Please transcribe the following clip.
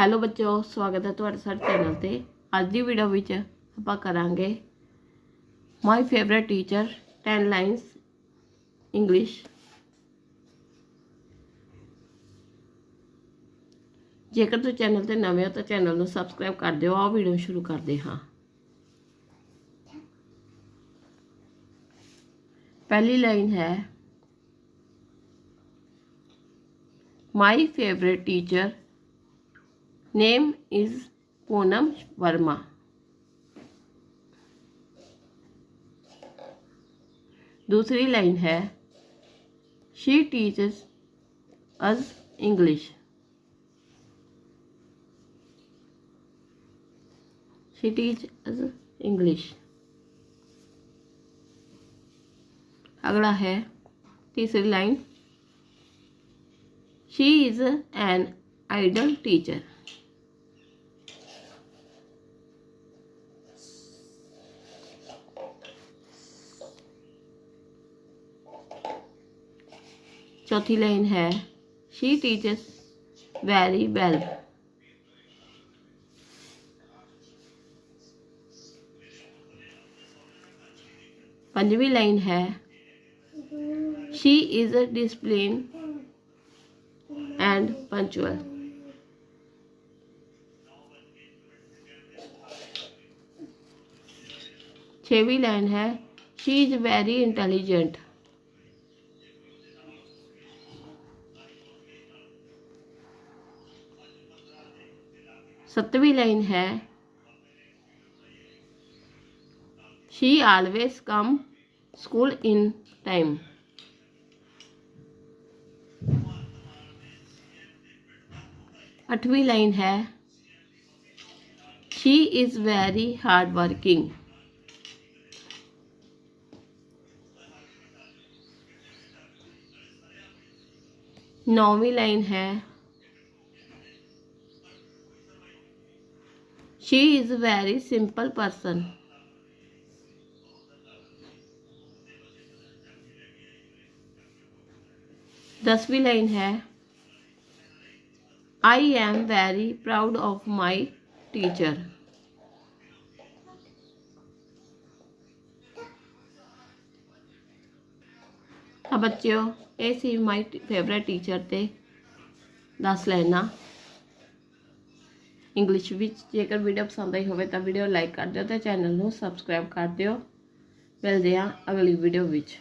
Hello ਬੱਚਿਓ, ਸਵਾਗਤ ਹੈ ਤੁਹਾਡਾ ਸਾਡੇ ਚੈਨਲ ਤੇ। ਅੱਜ ਦੀ ਵੀਡੀਓ ਵਿੱਚ ਆਪਾਂ ਕਰਾਂਗੇ my favourite teacher 10 lines English ਜੇਕਰ ਤੁਸੀਂ ਚੈਨਲ ਤੇ ਨਵੇਂ ਹੋ ਤਾਂ ਚੈਨਲ ਨੂੰ ਸਬਸਕ੍ਰਾਈਬ ਕਰ ਦਿਓ। ਆਓ ਵੀਡੀਓ ਸ਼ੁਰੂ ਕਰਦੇ ਹਾਂ। ਪਹਿਲੀ ਲਾਈਨ ਹੈ my favourite teacher name is Poonam Verma. दूसरी लाइन है she teaches us English she teach us English अगला है, तीसरी line she is an ideal teacher चौथी लाइन है। शी टीचर्स वेरी वेल पंजवी लाइन है। She is discipline and punctual Chhavi line है। शी इज़ वेरी इंटेलिजेंट सतवीं line है। She always come school in time आठवीं लाइन है। She is very hard working नौवीं लाइन है। She is very simple person दसवीं line है। I am very proud of my teacher हाँ बच्चे ऐसी माई फेवरेट टीचर थे दस लेना। ਇੰਗਲਿਸ਼ ਵਿੱਚ ਜੇਕਰ ਵੀਡੀਓ ਪਸੰਦ ਆਈ ਹੋਵੇ ਤਾਂ ਵੀਡੀਓ ਲਾਈਕ ਕਰ ਦਿਓ ਤੇ ਚੈਨਲ ਨੂੰ ਸਬਸਕ੍ਰਾਈਬ ਕਰ ਦਿਓ। ਮਿਲਦੇ ਹਾਂ ਅਗਲੀ ਵੀਡੀਓ ਵਿੱਚ।